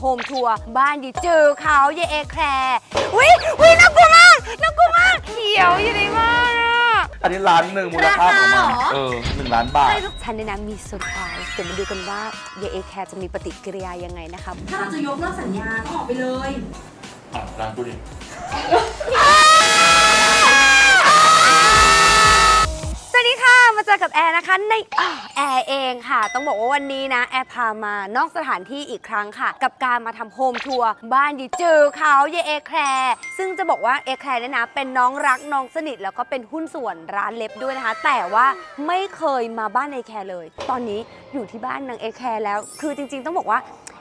โฮมทัวร์บ้านดิเจอเขาเยเอแคร์วิวิน่ากลัวมากน่ากลัวมากเขียวอยู่ในบ้านอะ อันนี้ล้านหนึ่งมูลค่าของมันราคาเหรอ เออหนึ่งล้านบาทใช่ลูกฉันเนี่ยนะมีเซอร์ไพรส์เดี๋ยวมาดูกันว่าเยเอแคร์จะมีปฏิกิริยายังไงนะคะถ้าเราจะยกเลิกสัญญาก็ออกไปเลย อะร้านกูดิส มาเจอกับแอร์นะคะในอแอร์เองค่ะ ต้องบอกว่าวันนี้นะ แอร์พามานอกสถานที่อีกครั้งค่ะ กับการมาทำโฮมทัวร์บ้านดิเจอเขาเยเอแคร์ซึ่งจะบอกว่าเอแคร์เนี่ยนะ เป็นน้องรักน้องสนิท แล้วก็เป็นหุ้นส่วนร้านเล็บด้วยนะคะ แต่ว่าไม่เคยมาบ้านเอแคร์เลย ตอนนี้อยู่ที่บ้านนางเอแคร์แล้ว คือจริง ๆ ต้องบอกว่า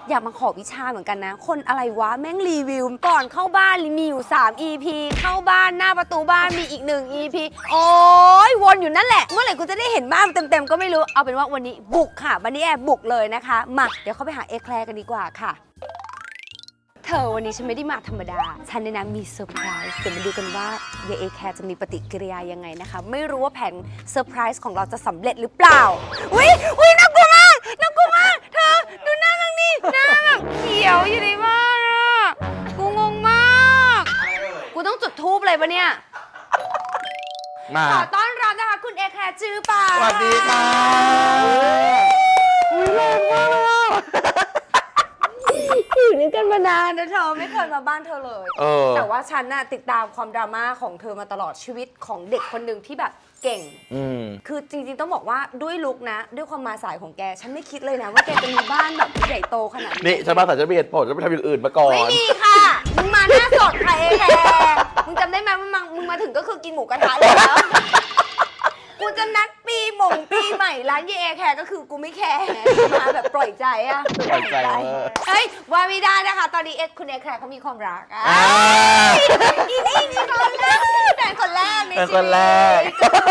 อยากมาขอวิชาเหมือนกันนะ คนอะไรวะแม่งรีวิว ก่อนเข้าบ้านมีอยู่ 3 EP เข้าบ้านหน้าประตูบ้านมีอีก 1 EP โอ้ยวนอยู่นั่นแหละ เมื่อไหร่กูจะได้เห็นบ้านเต็มๆก็ไม่รู้ เอาเป็นว่าวันนี้บุกค่ะ วันนี้แอบบุกเลยนะคะ มา เดี๋ยวเข้าไปหาเอแคลร์กันดีกว่าค่ะ เธอวันนี้ฉันไม่ได้มาธรรมดา ฉันเนี่ยนมีเซอร์ไพรส์ เดี๋ยวมาดูกันว่าเยเอแคร์จะมีปฏิกิริยายังไงนะคะ ไม่รู้ว่าแผนเซอร์ไพรส์ของเราจะสำเร็จหรือเปล่าวิวิน่ากลัวมาก น่ากลัวมาก เธอดูหน้า ปะเนี่ยมาขอต้อนรับนะคะคุณเอแคร์จื้อป่าสวัสดีค่ะอุ้ยแรงมากเลยอะอยู่ด้วยกันมานานนะเธอไม่เคยมาบ้านเธอเลย เออ แต่ว่าฉันน่ะติดตามความดราม่าของเธอมาตลอดชีวิตของเด็กคนหนึ่งที่แบบเก่ง อืม คือจริงๆต้องบอกว่าด้วยลุกนะ ด้วยความมาสายของแก ฉันไม่คิดเลยนะ ว่าแกจะมีบ้านแบบใหญ่โตขนาดนี้นี่ฉันมาแต่จะเบียดผลจะไปทำอย่างอื่นมาก่อน ไม่มีค่ะมึงมาหน้าสดค่ะเอแคร์ มึงจำได้ไหมว่ามึงมึงมาถึงก็คือกินหมูกระทะแล้ว กูจะนัดปีหมงปีใหม่ร้านเยเอแคร์ก็คือกูไม่แคร์มาแบบปล่อยใจอะปล่อยใจเวอร์เฮ้ยว่าไม่ได้นะคะ ตอนนี้เอ็กคุณเอแคร์เขามีความรักอะอ่า อีนี่นี่คนแรก แต่คนแรกในเป็นชีควินตแรก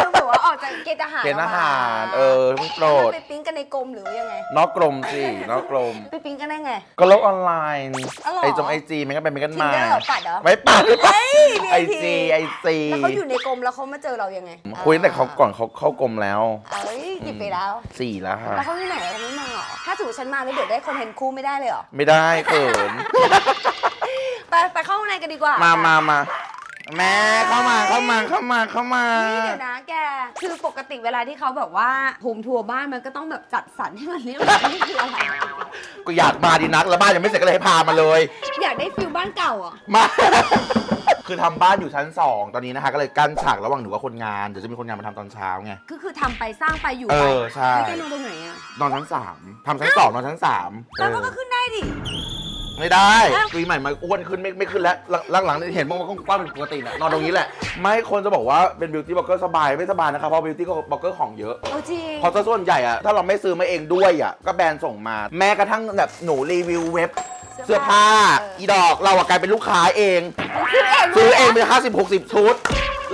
คือแบบว่าออกจากเกณฑ์ทหารเกณฑ์อาหารกมเออเพิ่งโปรดไปปิ๊งกันในกรมหรือยังไง นอกกลมสิ นอกกลม ไปปิ๊งกันได้ไง ก็โลกออนไลน์อ๋อเหรอไอจงไอจีมันก็เป็นมันกันมา Tinder ปัดเหรอไม่ปัดไม่ปัดเฮ้ย ไอ VIP จีไอจีแล้วเขาอยู่ในกรมแล้วเขามาเจอเรายังไงคุยตั้งแต่เขาก่อนเขาเข้ากลมแล้วเอ้ยกี่ปีแล้ว สี่แล้วค่ะ แล้วเขาที่ไหนเขาไม่มาเหรอถ้าสมมติฉันมาแล้วเดี๋ยวได้คอนเทนต์คู่ไม่ได้เลยเหรอ ไม่ได้เขิน ไปไปเข้าข้างในกันดีกว่ามามามามา แม่เข้ามาเข้ามาเข้ามาเข้ามา นี่เดี๋ยวนะแก คือปกติเวลาที่เขาแบบว่าโฮมทัวร์บ้านมันก็ต้องแบบจัดสรรให้มันเรียบร้อยนี่คืออะไร ก็อยากมาดีนักแล้วบ้านยังไม่เสร็จก็เลยให้พามาเลย อยากได้ฟิลบ้านเก่าเหรอะ มา คือทำบ้านอยู่ชั้น 2 ตอนนี้นะคะ ก็เลยกั้นฉากระหว่างหนูกับคนงาน เดี๋ยวจะมีคนงานมาทำตอนเช้าไงก็คือทำไปสร้างไปอยู่เอไปอใช่แล้วแกนอนตรงไหนอะนอนชั้น 3ทำชั้น 2 นอนชั้น3แล้วมันก็ขึ้นได้ดิ ไม่ได้อ้าวปีใหม่มาอ้วนขึ้นไม่ไม่ขึ้นแล้วหลังหลังๆเห็นมันก็กว้างเป็นปกตินะนอนตรงนี้แหละ ไม่คนจะบอกว่าเป็นบิวตี้บล็อกเกอร์สบายไม่สบายนะครับเพราะบิวตี้บล็อกเกอร์ของเยอะเอาจริงเพราะส่วนใหญ่อะถ้าเราไม่ซื้อมาเองด้วยอะก็แบรนด์ส่งมา แม้กระทั่งแบบหนูรีวิวเว็บเสื้อผ้าอีดอกเราอะกลายเป็นลูกค้าเอง ซื้อเองซื้อเองเป็นห้าสิบหกสิบชุด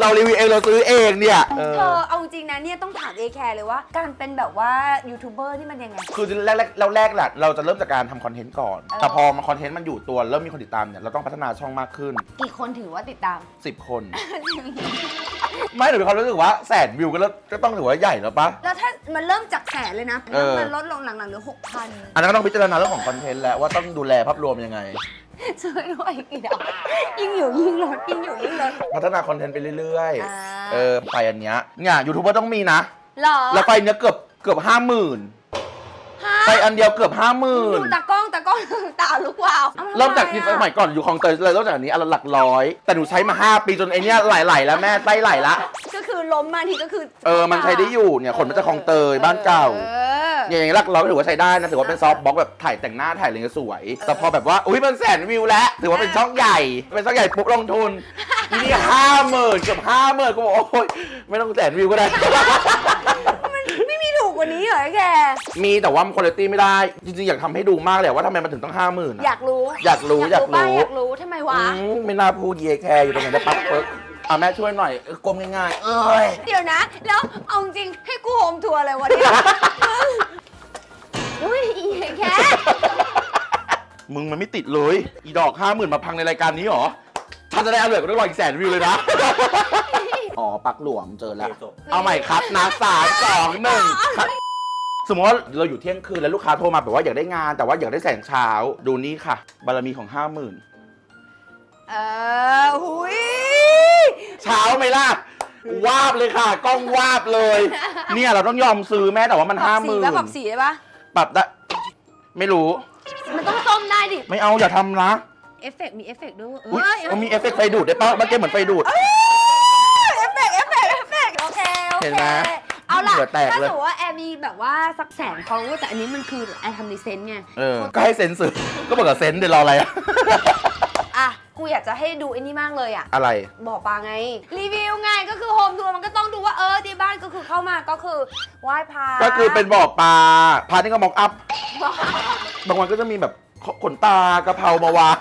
เรารีวิวเองเราซื้อเองเนี่ย เออ เธอเอาจริงนะเนี่ยต้องถามเอแคร์เลยว่า การเป็นแบบว่ายูทูบเบอร์นี่มันยังไง คือแรกๆเราแรกแหละเราจะเริ่มจากการทำคอนเทนต์ก่อนเออแต่พอมาคอนเทนต์มันอยู่ตัวเริ่มมีคนติดตามเนี่ยเราต้องพัฒนาช่องมากขึ้น กี่คนถือว่าติดตาม 10 คน ไม่หนูมีความรู้สึกว่าแสนวิวก็แล้วก็ต้องถือว่าใหญ่แล้วปะ แล้วถ้ามันเริ่มจากแสนเลยนะเออแล้วมันลดลงหลังๆเหลือหกพันอันนั้นก็ต้องพิจารณาเรื่องของคอนเทนต์แล้วว่าต้องดูแลภาพรวมยังไง ช่วยด้วยอีดอกยิ่งอยู่ยิ่งลดยิ่งอยู่ยิ่งลด พัฒนาคอนเทนต์ไปเรื่อยอ่า ๆ เออไฟอันเนี้ยเนี่ยยูทูบเบอร์ต้องมีนะ หรอแล้วไฟเนี้ยเกือบเกือบห้าหมื่นฮะไฟอันเดียวเกือบห้าหมื่นดูตากล้องตากล้องตาลุกวาวอเริ่มจากทำที่ไอะสมัยก่อนอยู่คลองเตยเลยเริ่มจากอันนี้อันละหลักร้อย แต่หนูใช้มา5ปีจนไอเนี้ยไหลๆแล้วแม่ไส้ไหลละ ก็คือล้มมาทีก็คือเออมันใช้ได้อยู่เนี่ยขนมาจากคลองเตยบ้านเก่า เออ เนี่ยอย่างนี้หลักร้อยก็ถือว่าใช้ได้นะถือว่าเป็นซอฟต์บล็อกแบบถ่ายแต่งหน้าถ่ายอะไรเงี้ยสวย แต่พอแบบว่าอุ้ยมันแสนวิวแล้วถือว่าเป็นช่องใหญ่ เป็นช่องใหญ่ปุ๊บลงทุนทีนี่ห้าหมื่นเกือบห้าหมื่นก็บอกโอ้ยไม่ต้องแสนวิวก็ได้ ไม่มีถูกกว่านี้เหรอแก มีแต่ว่าคุณภาพไม่ได้ จริงๆ อยากทำให้ดูมากเลยว่าทำไมมันถึงต้องห้าหมื่น อยากรู้อยากรู้อยากป่ะรู้อยากรู้ทำไมวะ ไม่น่าพูดเยแคร์อยู่ตรงไหนนะปั๊บเปิ๊กอะแม่ช่วยหน่อยเออกลมง่ายๆ เอ้ย เดี๋ยวนะ แล้วเอาจริงให้กูโฮมทัวร์อะไรวะเนี่ย อุ้ยอีแค่มึงมันไม่ติดเลย อีดอกห้าหมื่นมาพังในรายการนี้เหรอฉันจะได้เอาเหลือก็ได้รอยอีกแสนวิวเลยนะ อ๋อปักหลวมเจอแล้ว เอาใหม่ครับนะสามสองหนึ่งครับมมติว่าเราอยู่เที่ยงคืนแล้วลูกค้าโทรมาแบบว่าอยากได้งานแต่ว่าอยากได้แสงเช้าดูนี่ค่ะ บารมีของห้าหมื่นเออหุยเช้าไหมล่ะวาบเลยค่ะ กล้องวาบเลย เนี่ยเราต้องยอมซื้อแม้แต่ว่ามันปรัห้าบหสีมื่นป่ะปรับสีได้ปะ ปรับได้ ไม่รู้ มันต้องส้มได้ดิ ไม่เอาอย่าทำนะเอฟเฟกต์มีเอฟเฟกต์ด้วยอุ๊ยเอ้ยมันมีเอฟเฟกต์ไฟดูดได้ปะเมื่อกี้เหมือนไฟดูด เอฟเฟกต์เอฟเฟกต์เอฟเฟกต์โอเคโอเห็นเคไหมเอาล่ะ เหงื่อแตกถ้าเลยสมมติว่าแอร์มีแบบว่าสักแสนเขาแต่อันนี้มันคือแอร์ทำในเซนส์ไง เออ ก็ให้เซ็นสื่อก็บอกกับเซ็นเดี๋ยวรออะไรอะอะ กูอยากจะให้ดูไอ้นี่มากเลยอะ อะไร บอกปาไง รีวิวไงก็คือโฮมทัวร์มันก็ต้องดูว่าเออที่บ้านก็คือเข้ามาก็คือไหว้พระก็คือเป็นบ่อปลาพานี่ก็มอกอัพ บางวันก็จะมีแบบขนตากะเพรามาวาง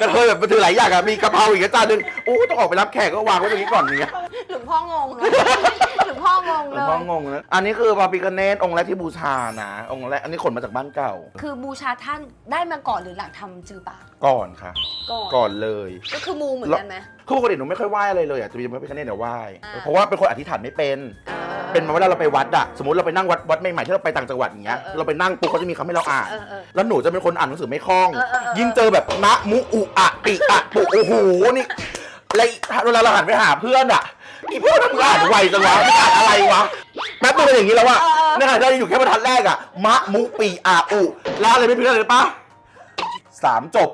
กระเทยแบบมาถือหลายอย่างอะมีกะเพราอีกจานหนึ่งโอ้ต้องออกไปรับแขกก็วางไว้ตรงนี้ก่อนเนี่ยหลวงพ่องงเลยหลวง พ่องงหลเลวงพ่อย งงนะอันนี้คือพระพิคเนตองค์แรกที่บูชานะ องค์แรกอันนี้ขนมาจากบ้านเก่า คือบูชาท่านได้มาก่อนหรือหลังทำจือปากก่อนค่ะ ก่อนก่อนเลย ก็คือมูเหมือนกันไหม คือปกติหนูไม่ค่อยไหว้อะไรเลยอะจะมีพระพิคเนตเดี๋ยวไหว้ อ่า เพราะว่าเป็นคนอธิษฐานไม่เป็นออเป็นมาเวลาเราไปวัดอะสมมติเราไปนั่งวัดวัดใหม่ๆที่เราไปต่างจังหวัดอย่างเงี้ย เออเออเราไปนั่งปุ๊บเขาจะมีคำให้เราอ่าน เออเออแล้วหนูจะเป็นคนอ่านหนังสือไม่คล่อง เออเออเออ ยิ่งเจอแบบนะมุอุอะปิอะปุโอ้โหนี่แล้วเวลาเราหันไปหาเพื่อนอะ อีเพื่อนทำงานไวจังวะไม่อ่านอะไรวะแป๊บนึงเป็นอย่างนี้แล้วอะในขณะที่เราอยู่แค่บรรทัดแรกอะมะมุปีอะอุแล้วอะไรไม่เพื่อนเลยปะสามจบ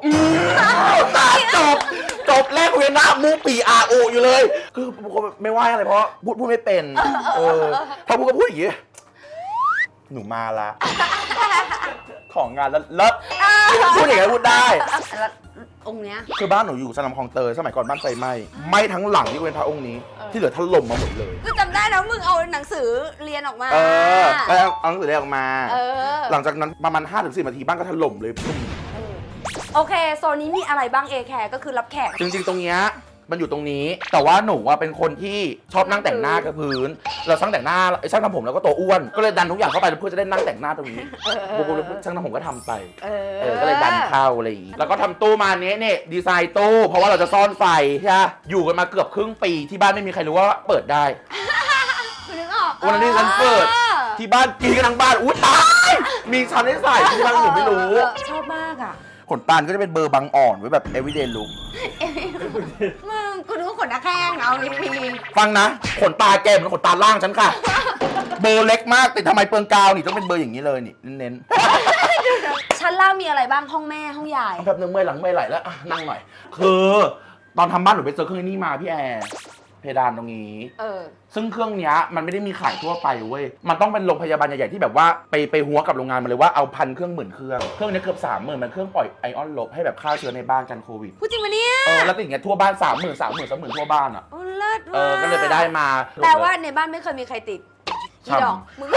สามจบ จบแรกเวียนนะมุปีอาอุอยู่เลย คือผมไม่ไหวอะไรเพราะพูดพูดไม่เป็นเออพอพูดก็พูดอย่างนี้หนูมาละของงานแล้วเลิศพูดอย่างนี้พูดได้แล้ว องค์เนี้ย คือบ้านหนูอยู่สลัมคลองเตยสมัยก่อนบ้านไฟไหม้ไหม้ทั้งหลังที่เป็นพระองค์นี้เออที่เหลือถล่มมาหมดเลยคือจำได้แล้วมึงเอาหนังสือเรียนออกมา เออแล้วเอาหนังสือได้ออกมา เออ หลังจากนั้นประมาณ5-10นาทีบ้านก็ถล่มเลยปุ้มเออโอเค โซนนี้มีอะไรบ้างเอแคร์ก็คือรับแขก จริงๆ ตรงเนี้ย มันอยู่ตรงนี้ แต่ว่าหนูว่าเป็นคนที่ชอบนั่งแต่งหน้ากับพื้น เราช่างแต่งหน้าไอ้ช่างทำผมแล้วก็ตัวอ้วน ก็เลยดันทุกอย่างเข้าไปเพื่อจะได้นั่งแต่งหน้าตรงนี้เออปุ๊บปุ๊บปุ๊บช่างทำผมก็ทำไปเอเออก็เลยดันเข้าอะไรอย่างงี้แล้วก็ทำตู้มาเนี้ยเนี่ยดีไซน์ตู้เพราะว่าเราจะซ่อนไฟใช่ไหมอยู่กันมาเกือบครึ่งปีที่บ้านไม่มีใครรู้ว่าเปิดได้ คุณนึกออกวันนั้นที่ฉันเปิดออที่บ้านกินกันทั้งบ้านอุ้ยตายมีชั้นให้ใส่ที่บ้านหนูไม่รู้เออชอบมากอะ ขนตาลก็จะเป็นเบอร์บางอ่อนไว้แบบ everyday look มึงกูนึกว่าขนหน้าแข้งเอาดีฟังนะ ขนตาแกเหมอนขนตาล่างฉันค่ะ เบอร์เล็กมากแต่ทำไมเปลืองกาวนี่ต้องเป็นเบอร์อย่างนี้เลยนี่เน้นๆชั้นล่างมีอะไรบ้างห้องแม่ห้องยายๆแบบนึงเมื่อยหลังเมื่อยไหลแล้วอะนั่งหน่อย คือ ตอนทำบ้านหนูไปเจอเครื่องนี้มาพี่แอร์ เพดานตรงนี้ เออ ซึ่งเครื่องเนี้ยมันไม่ได้มีขายทั่วไปเว้ย มันต้องเป็นโรงพยาบาลใหญ่ๆที่แบบว่าไปไปหัวกับโรงงานมาเลยว่าเอาพันเครื่องหมื่นเครื่อง เครื่องนี้เกือบสามหมื่นมันเครื่องปล่อยไอออนลบให้แบบฆ่าเชื้อในบ้านกันโควิด พูดจริงปะเนี่ยเออแล้วติดอย่างเงี้ยทั่วบ้านสามหมื่นสามหมื่นสามหมื่นทั่วบ้านอะ โอ้เลิศเออก็เลยไปได้มาแปลว่าในบ้านไม่เคยมีใครติดอีช่ำ ดอกมึง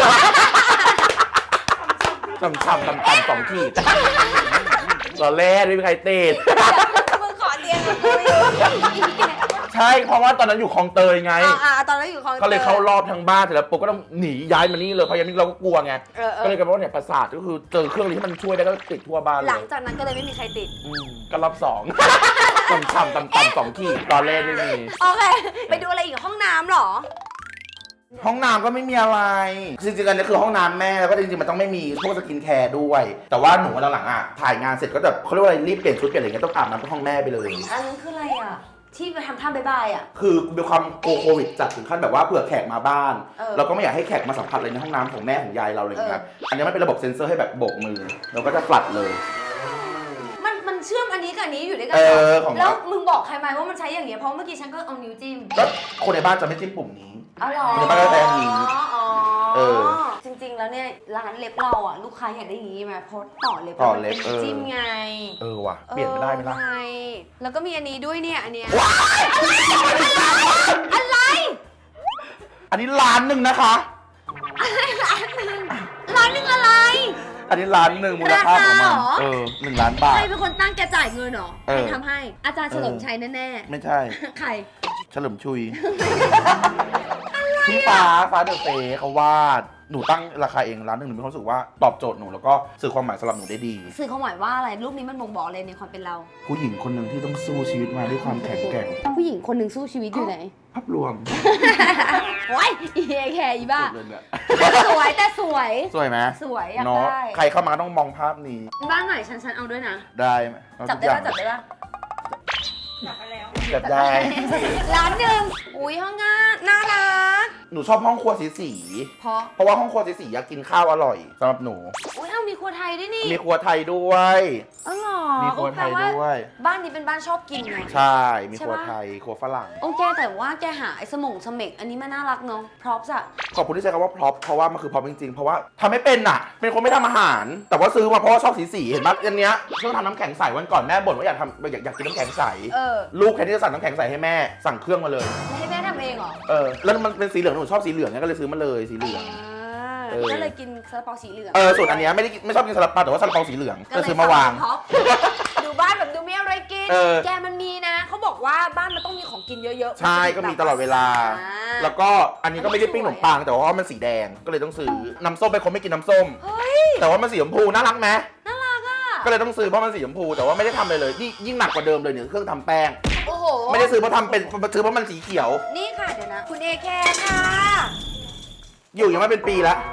ต่ำต่ำต่ำต่ำสองขีดตอนแรกไม่มีใครติด มึงขอเตียงกับกูอีก ใช่เพราะว่าตอนนั้นอยู่คลองเตยไง อ่าอ่าตอนนั้นอยู่คลองก็เลยเข้ารอบทั้งบ้านเสร็จแล้วปุ๊บก็ต้องหนีย้ายมานี่เลยเพราะอยังนี้เราก็กลัวไง เออเอก็อเลยกลายเป็นว่าเนี่ยประสาทก็คือเจอเครื่องนี้ที่มันช่วยได้ก็ติดทั่วบ้านเลหลังยจากนั้นก็เลยไม่มีใครติด อืมก็รอบสอง ต่ำต่ำต่ำต่ำสองขีดตอนแรกไม่มี โอเค ไปดูอะไรอีกห้องน้ำเหรอ ห้องน้ำก็ไม่มีอะไร จริงๆอันนี้คือห้องน้ำแม่แล้วก็จริงๆมันต้องไม่มีพวกสกินแคร์ด้วย แต่ว่าหนูวันหลังๆอะถ่ายงานเสร็จก็แบบเขาเรียกว่าอะไรรีบเปลี่ยนชุดเปลี่ยนอะไรเงี้ยต้องอาบน้ำที่ห้องแม่ไปเลย อันนั้นคืออะไรอะ ที่ไปทำท่าบายบายอะ คือมีความกลัวโควิดจัดถึงขั้นแบบว่าเผื่อแขกมาบ้าน เออ เราก็ไม่อยากให้แขกมาสัมผัสอะไรในห้องน้ำของแม่ของยายเราอะไรอย่างเงี้ยอันนี้มันเป็นระบบเซ็นเซอร์ให้แบบโบกมือเราก็จะฟลัดเลย มันมันเชื่อมอันนี้กับอันนี้อยู่ด้วยกันเอเหรอของ แล้วมึงบอกใครไหมว่ามันใช้อย่างเงี้ยเพราะเมื่อกี้ฉันก็เอานิ้วจิ้มก็คนในบ้านจะไม่จิ้มปุ่มนี้ อ๋อเหรอเดี๋ยวป้าก็แปลงหญิงอ๋อเออจริงๆ แล้วเนี่ยร้านเล็บเราอะลูกค้าอยากได้อย่างงี้ไหมเพราะต่อเล็บต่อเล็บมันเอเป็นอจิ้มไงเออว่ะ เปลี่ยนไม่ได้ไหมล่ะ เออไงแล้วก็มีอันนี้ด้วยเนี่ยอันเนี้ยว้ายอะไร อันนี้ล้านหนึ่งนะคะ ร้านหนึงอะไร อันนี้ล้านหนึ่งมูลค่าของมันราคาเหรอ เออหนึ่งล้านบาทใครเป็นคนตั้งแกจ่ายเงินเหรอเออใครทำให้อาจารย์เฉลิมชัยแน่ไม่ใช่ ๆ ใคร เฉลิมชุย พี่ฟ้าฟ้าเดอะเฟย์เขาวาดหนูตั้งราคาเองร้านหนึ่งหนูมีความรู้สึกว่าตอบโจทย์หนูแล้วก็สื่อความหมายสำหรับหนูได้ดี สื่อความหมายว่าอะไรรูปนี้มันบ่งบอกเลยในความเป็นเรา ผู้หญิงคนหนึ่งที่ต้องสู้ชีวิตมาด้วยความแข็งแกร่งผู้หญิงคนหนึ่งสู้ชีวิตอยู่ไหนภาพรวมโอ้ยอีแคร์อีบ้าจบเลยเนี่ยแต่สวยแต่สวย สวยไหมสวยอยากเนาะได้ใครเข้ามาก็ต้องมองภาพนี้ บ้านไหนฉันฉันเอาด้วยนะ ได้ไหมเอาจับทุกได้อย่าปะงจับได้ปะจับได้ ร้านหนึ่งอุ้ยห้องงานน่ารัก หนูชอบห้องครัวสีสีเพราะๆเพราะว่าห้องครัวสีสีๆอยากกินข้าวอร่อยสำหรับหนู อุ้ยเอามีครัวไทยด้วยนี่ มีครัวไทยด้วยอ๋อเหรอมีครัวไทยแปลาด้วย บ้านนี้เป็นบ้านชอบกินไง ใช่ มีใช่ครัวปะ ไทย ครัวฝรั่ง โอเคแต่ว่าแกหาไอ้สมงสเมกอันนี้มันน่ารักเนาะพร็อพอะขอบคุณที่ใช้คำว่าพร็อพเพราะว่ามันคือพร็อพจริงๆ เพราะว่าทำไม่เป็นอะ เป็นคนไม่ทำอาหาร แต่ว่าซื้อมาเพราะว่าชอบสีสีๆเห็นปะอันเนี้ยเครื่องทำน้ำแข็งใสวันก่อนแม่บ่นว่าอยากทำอยากอยากกินน้ำแข็งใส เออลูกแค่ที่จะสั่งน้ำแข็งใสให้แม่สั่งเครื่องมาเลย แล้วให้แม่ทำเองเหรอเออ แล้วมันเป็นสีเหลืองหนูชอบสีเหลืองไงก็เลยซื้อมาเลยสีเหลือง อ่า เออ ก็เลยกินซาลาเปาสีเหลืองเออส่วนอันเนี้ยไม่ได้กินไม่ชอบกินซาลาเปาแต่ว่าซาลาเปาสีเหลืองก็เลยซื้อมาวาง ท็อปดูบ้านแบบดูไม่อะไรกิน เออ แกมันมีนะ เขาบอกว่าบ้านมันต้องมีของกินเยอะๆใช่ก็มีตลอดเวลา อ่า แล้วก็อันนี้ก็ไม่ได้ปิ้งขนมปังแต่ว่ามันสีแดงก็เลยต้องซื้อน้ำส้มเป็นคนไม่กินน้ำส้ม เฮ้ย แต่ว่ามันสีชมพูน่ารักไหมน่ารักอะ ก็เลยต้องซื้อเพราะมันสีชมพูแต่ว่าไม่ได้ทำเลยเลยนี่ยิ่งหนักกว่าเดิมเลยเนี่ยเครื่องทำแป้ง โอ้โห ไม่ได้ซื้อเพราะทำเป็นซื้อเพราะมันสีเขียว นี่ค่ะเดี๋ยวนะ คุณเอแคร์ค่ะ อยู่ยังไม่เป็นปีแล้วเอาเหรอ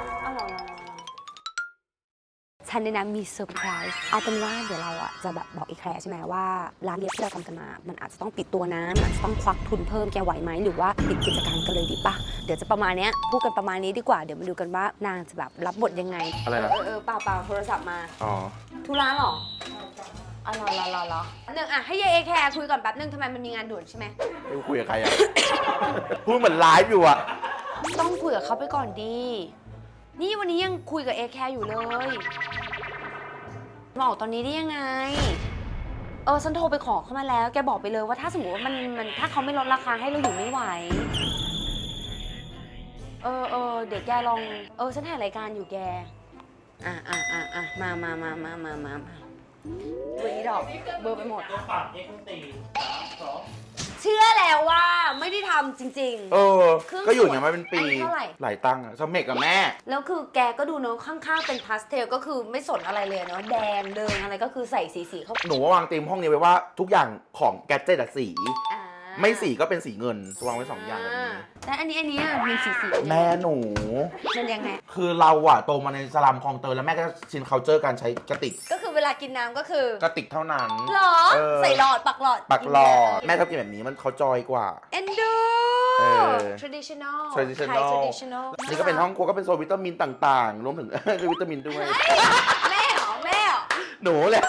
ฉันเนี่ยนะมีเซอร์ไพรส์เอาเป็นว่าเดี๋ยวเราอะจะแบบบอกอีแคร์ใช่ไหมว่าร้านเล็บที่เราทำกันมา มันอาจจะต้องปิดตัวนะมันอาจจะต้องควักทุนเพิ่มแกไหวไหมหรือว่าปิดกิจการกันเลยดีปะเดี๋ยวจะประมาณเนี้ยพูดกันประมาณนี้ดีกว่าเดี๋ยวมาดูกันว่านางจะแบบรับบทยังไงอะไรนะ เออเออเปล่าเปล่าโทรศัพท์มาอ๋อ ธุระเหรออ๋อเหรอเหรอเหรอเหรอหนึ่งอะให้ยายเอแคร์คุยก่อนแป๊บนึงทำไมมันมีงานด่วนใช่ไหม ไม่รู้คุยกับใครอะพูดเหมือนไลฟ์อยู่อะต้องคุยกับเขาไปก่อนดี นี่วันนี้ยังคุยกับเอแคร์อยู่เลย มาออกตอนนี้ได้ยังไง เออฉันโทรไปขอเขามาแล้ว แกบอกไปเลยว่าถ้าสมมติว่ามันมันถ้าเขาไม่ลดราคาให้เราอยู่ไม่ไหว เออเออเดี๋ยวแกลอง เออฉันถ่ายรายการอยู่แก อะอะอะอะมามามามามามามาเบอร์นี้ดอกเบอร์ไปหมด ตัวปากเอ็กซ์ตีสามสอง เชื่อแล้วว่าไม่ได้ทำจริง เออ เครื่องก็อยู่อย่างเงี้ยมาเป็นปี อันนี้เท่าไหร่ หลายตังค์อะสมเมกกับแม่ ๆ แล้วคือแกก็ดูเนาะข้างๆเป็นพาสเทลก็คือไม่สนอะไรเลยเนาะแดงเดิงอะไรก็คือใส่สีสีๆเข้าหนูว่าวางเต็มห้องนี้ไว้ว่าทุกอย่างของแกดเจิตอะสีอ่า ไม่สีก็เป็นสีเงินวางไว้สองอย่างแบบนี้แต่อันนี้อันนี้อะมีสีสีแม่หนู มันยังไง คือเราอะโตมาในสลัมคลองเตยแล้วแม่ก็ชินเคาเจอร์การใช้กระติกก็คือเวลากินน้ำก็คือกระติกเท่านั้น หรอ เออ ใส่หลอดปักหลอดปักหลอดแม่ชอบกินแบบนี้มันเขาจอยกว่า เอนดู เออ traditional traditional Thai traditional นี่ก็เป็นห้องครัวก็เป็นโซนวิตามินต่างๆ รวมถึง วิตามินด้วย แม่เหรอแม่เหรอหนูเลย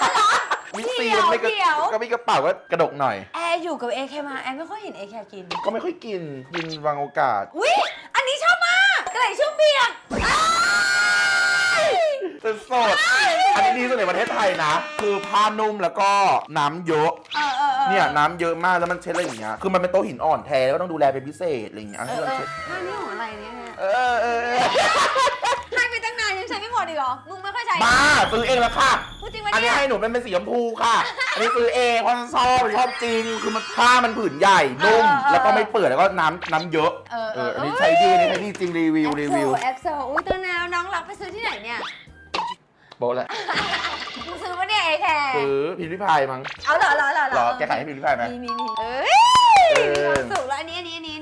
มิซีเดี๋ยวไม่กระเดี๋ยว ก็มีกระเป๋าก็กระดกหน่อย แอร์อยู่กับเอแคมาแอร์ไม่ค่อยเห็นเอแคกิน ก็ไม่ค่อยกินกินบางโอกาสอุ้ยอันนี้ชอบมากกระไหล่ชุ่มเปียกอ้ายเป็นสดอันนี้ดีสุดในประเทศไทยนะ คือผ้านุ่มแล้วก็น้ำเยอะ เออเออออเนี่ยน้ำเยอะมากแล้วมันเช็ดอะไรอย่างเงี้ย คือมันเป็นโต๊ะหินอ่อนแท้แล้วก็ต้องดูแลเป็นพิเศษอะไรอย่างเงี้ยเอให้อเราเออเช็ดผ้านี่ของอะไรเนี่ยเออเออเออให้ไปตั้งนานยังใช้ไม่หมดอีกเหรอ มึงไม่ค่อยใช้บ้าซื้อเองแล้วค่ะ พูดจริงไหมอันนี้เนี่ยให้หนูเป็นเป็นสีชมพูค่ะ อันนี้ซื้อเองเพราะชอบชอบจริง คือมันผ้ามันผืนใหญ่นุ่ม แล้วก็ไม่เปื่อยแล้วก็น้ำน้ำเยอะ เออเอเออออันนี้ใช้ดีอันนี้ใช้ดีจริงรีวิวรีวิวแอคโซอุ้ยตัวแนวน้องรักไปซื้อที่ไหนเนี่ยโบ๊ะแหละมึงซื้อปะเนี่ยเอแคร์ซื้อพิมพ์ริพายมั้งเอาเหรอเหรอเหรอเหรอแกขายให้พิมพ์ริพายไหมมีมีมีเอ้ยเออมีความสุขแล้วอันนี้อันนี้อันนี้อันนี้ยังไง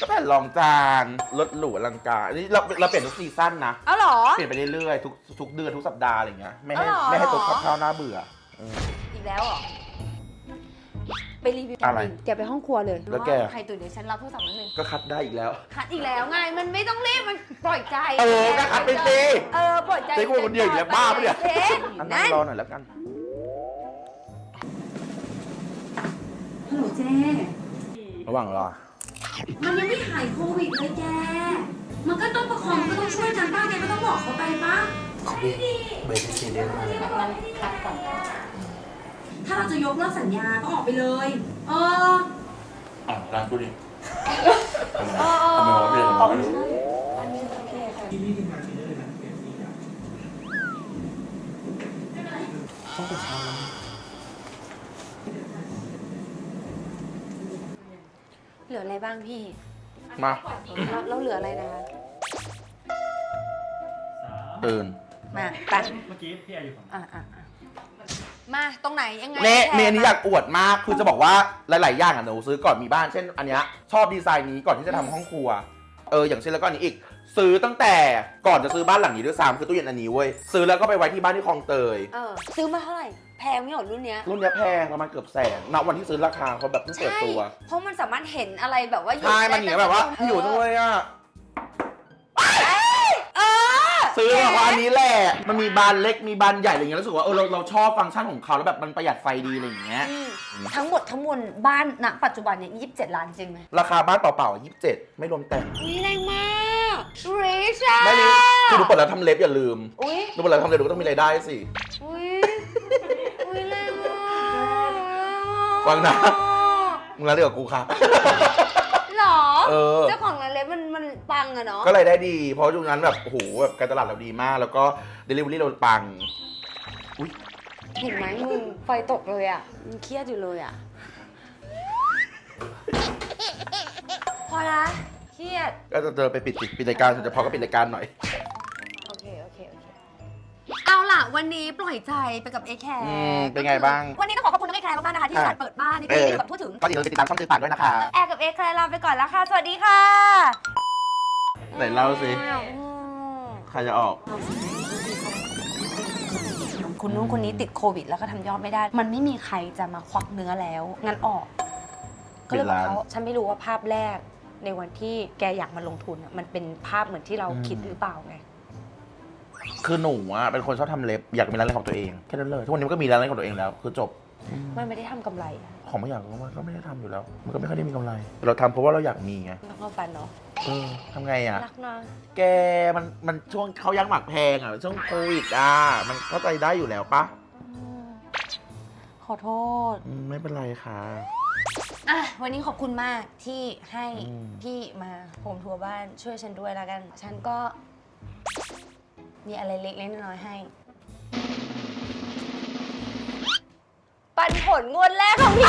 ก็แผ่นรองจานรถหรูอลังการอันนี้เราเราเปลี่ยนทุกซีซั่นนะ เอาเหรอ เปลี่ยนไปเรื่อยๆทุกทุกเดือนทุกสัปดาห์อะไรอย่างเงี้ยไม่ให้อ๋อเหรอ ไม่ให้ตกกับข้าวหน้าเบื่อเอออีกแล้วเหรอ ไปรีวิวอะไรแกไปห้องครัวเลยแล้วแกาใครตื่นเดี๋ยวฉันรับโทรศัพท์นิดนึงก็คัดได้อีกแล้ว คัดอีกแล้วไง มันไม่ต้องรีบ มันปล่อยใจเออก็คัดไปสิเออ ปล่อยใจเจ๊กูคนเดียวอีกแล้วบ้าปะเนี่ยเจ๊อันนั้นั่นนรอหน่อยแล้วกัน ฮัลโหลเจระหว่างรอ มันยังไม่หายโควิดเลยแก มันก็ต้องประคองมันก็ต้องช่วยกันป้าแกก็ต้องบอกเขาไปป้าเบสซีเรียสมากเลยถ้าเราจะยกเลิกสัญญาก็ออกไปเลย เอออะร้านกูดิเออทำไมวะเรียนอ๋อไม่รู้อันนี้โอเคค่ะ ต้องไปเช้าแล้ว เห ลืออะไรบ้างพี่มาแล้วแล้วเหลืออะไรนะคะสามตื่นมาไปเมื่อกี้พี่แอร์อยู่ฝั่งอะอะอะมาตรงไหนยังไงเน่แชร์เมนี้มาอยากอวดมาก คือจะบอกว่าหลาย ๆ อย่างอะหนูซื้อก่อนมีบ้าน เช่น อันเนี้ยชอบดีไซน์นี้ก่อนที่จะทำห้องครัว เออ อย่างเช่นแล้วก็อันนี้อีกซซื้อตั้งแต่ก่อนจะซื้อบ้านหลังนี้ด้วยซ้ำคือตู้เย็นอันนี้เว้ย ซื้อแล้วก็ไปไว้ที่บ้านที่คลองเตย เออซื้อมาเท่าไหร่ แพงไม่หรอรุ่นเนี้ย รุ่นเนี้ยแพงประมาณเกือบแสนณวันที่ซื้อราคาเขาแบบเพิ่งเปิดตัวเพราะมันสามารถเห็นอะไรแบบว่าใช่มันอย่างแบบว่าอยู่ตรงเลยอะเออซื้อมาเพราะอันนี้แหละ มันมีบานเล็ก มีบานใหญ่อะไรเงี้ย รู้สึกว่าเออเราเราชอบฟังก์ชันของเขาแล้วแบบมันประหยัดไฟดีอะไรอย่างเงี้ยอืมทั้งหมดทั้งมวลบ้านณปัจจุบันเนี่ย27ล้านจริงไหมราคาบ้านเปล่าๆยี่สิบเจ็ดไม่รวมแต่งอุ้ยแรงมากริชอะไม่มีคือดูเปิดแล้วทำเล็บอย่าลืมอุ้ยดูเปิดแล้วทำเล็บดูก็ต้องมีรายได้สิอุ้ ฟังนะ มึงร้านเดียวกับกูค่ะ หรอ เออ เจ้าของร้านเล็บมันมันปังอะเนาะ ก็รายได้ดี เพราะช่วงนั้นแบบโอ้โหแบบการตลาดเราดีมาก แล้วก็เดลิเวอรี่เราปัง เห็นไหมมึงไฟตกเลยอะมึงเครียดอยู่เลยอะพอละเครียด ก็จะเดินไปปิดปิดปิดรายการเฉพาะก็ปิดรายการหน่อย วันนี้ปล่อยใจไปกับเอแคร์อืมเป็นไงบ้างวันนี้ต้องขอขอบคุณน้องเอแคร์มากๆนะคะที่อะ จัดเปิดบ้านในเอที่อแบบทั่วถึง ก็อย่าลืมติดตามช่องตือปากด้วยนะคะ แอร์กับเอแคร์ลาไปก่อนแล้วค่ะ สวัสดีค่ะไหนเล่าสิ อืมใครจะออกคนนู้นคนนี้ติดโควิด แล้วก็ทำยอดไม่ได้ มันไม่มีใครจะมาควักเนื้อแล้ว งั้นออก ก็เลยบอกเขาฉันไม่รู้ว่าภาพแรกในวันที่แกอยากมาลงทุนอะมันเป็นภาพเหมือนที่เราคิดหรือเปล่าไง คือหนูอะเป็นคนชอบทำเล็บอยากมีร้านเล็บของตัวเองแค่นั้นเลยทุกวันนี้มันก็มีร้านเล็บของตัวเองแล้ว คือจบมันไม่ได้ทำกำไรอะของไม่อยากก็มันก็ไม่ได้ทำอยู่แล้ว มันก็ไม่ค่อยได้มีกำไร เราทำเพราะว่าเราอยากมีไงนักความฝันเนาะเออทำไงอะรักนะแกมันมันช่วงเขายักหมักแพงอะช่วงโควิดอะมันเข้าใจได้อยู่แล้วปะอืมขอโทษ อืมไม่เป็นไรค่ะ อะ วันนี้ขอบคุณมากที่ให้อืม พี่มาโฮมทัวร์บ้านช่วยฉันด้วยแล้วกัน ฉันก็ มีอะไรเล็กๆน้อยๆให้ ปันผลงวดแรกของพี่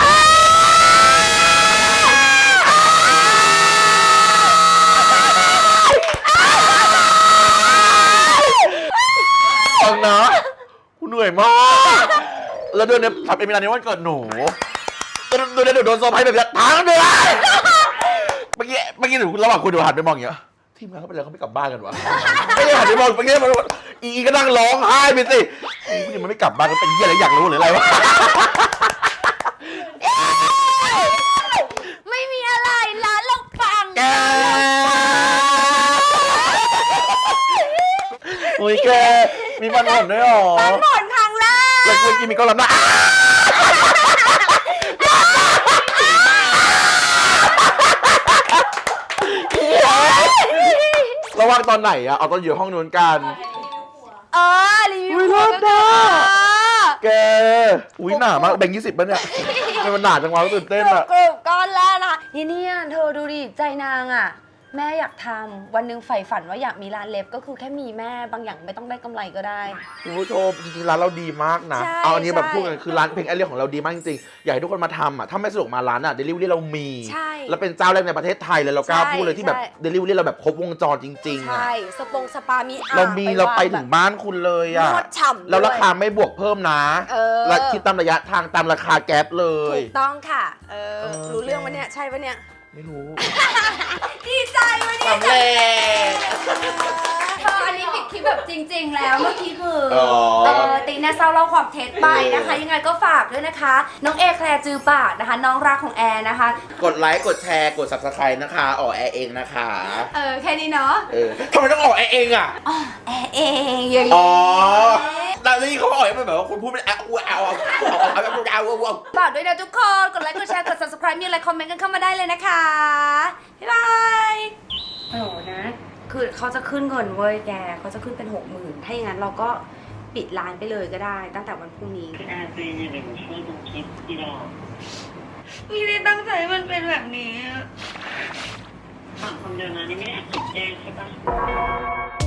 ฟังนะกูเหนื่อยมาก แล้วเดือนเนี้ยทำเป็นเวลาในวันเกิดหนูเดือนเดือนเนี้ยหนูโดนโซพายแบบนี้ทั้งเดือนเมื่อกี้เมื่อกี้หนูระหว่างคุณหนูหันไปมองอย่างเงี้ย ทีมงานเขาเป็นอะไรเขาไม่กลับบ้านกันวะ ไม่ได้หันไปมองเมื่อกี้มันอีอีก็นั่งร้องไห้ไปสิอีนี่มันไม่กลับบ้านก็เป็นเหี้ยอะไรอยากรู้หรืออะไรวะไม่มีอะไรร้านเราปังแกโอ้ยแกมีฟันผลด้วยเหรอปันผลครั้งแรกแล้วเมื่อกี้มีกล้องลำหน้า ระหว่างตอนไหนอะเอาตอนอยู่ห้องนู้นกัน เออรีวิวอุ๊ยขวดเลิศก็อะคือแก อุ้ยหนามากแบ่งยี่สิบป่ะเนี่ยทำไมมันหนาจังวะตื่นเต้นอะ กรุบก้อนแรกนะคะยี่เนี่ยเธอดูดิใจนางอะ แม่อยากทำวันหนึ่งใฝ่ฝันว่าอยากมีร้านเล็บก็คือแค่มีแม่บางอย่างไม่ต้องได้กำไรก็ได้ คุณผู้ชมจริงๆร้านเราดีมากนะ ใช่เอาอันนี้แบบใช่พูดกันคือร้านเพลงไอเรียของเราดีมากจริงๆ อยากให้ทุกคนมาทำอะถ้าไม่สะดวกมาร้านอะเดลิเวอรี่เรามี ใช่แล้วเป็นเจ้าแรกในประเทศไทยเลยเรากล้าใช่พูดเลยที่แบบใช่ เดลิเวอรี่เราแบบครบวงจรจริงๆอะใช่สปงสปามีอ่งเรามีเราไปถึงแบบบ้านคุณเลยนอะวดฉ่ำแล้วราคาด้วยไม่บวกเพิ่มนะเออและคิดตามระยะทางตามราคาแก๊ปเลยถูกต้องค่ะ เออ เออ รู้เรื่องปะเนี่ย ใช่ปะเนี่ย ไม่รู้ ดีใจวันนี้สำเร็จ เธออันนี้ปิดคลิปแบบจริง ๆ แล้วเมื่อกี้คือออ เอ่ตีน่าเศร้าเราควาเท็จไปนะคะ ยังไงก็ฝากด้วยนะคะ น้องเอแคลร์จือปากนะคะ น้องรักของแอร์นะคะ กดไลค์ กดแชร์ กด subscribe นะคะ ออแอร์เองนะคะ เออแค่นี้เนาะเออทำไมต้องออกแอร์เองอะ อ๋อแอร์เองอย่างนี้อ๋อนี้ตอนนี้เขาออกเป็นแบบว่าคุณพูดเป็นแอร์อ้วเอาเอาเอาเอาเอาเอา ฝากด้วยนะทุกคน กดไลค์ กดแชร์ กด subscribe มีอะไรคอมเมนต์กันเข้ามาได้เลยนะคะ บ๊ายบายโหลนะ คือเขาจะขึ้นเงินเว้ยแกเขาจะขึ้นเป็นหกหมื่นถ้าอย่างนั้นเราก็ปิดร้านไปเลยก็ได้ ตั้งแต่วันพรุ่งนี้อาจารย์เนี่ยเดี๋ยวหนูช่วยดูคลิปที่เราไม่ได้ตั้งใจมันเป็นแบบนี้ฝากคนเดินมานี่ไม่ได้อัดคลิปแจ้งใช่ปะ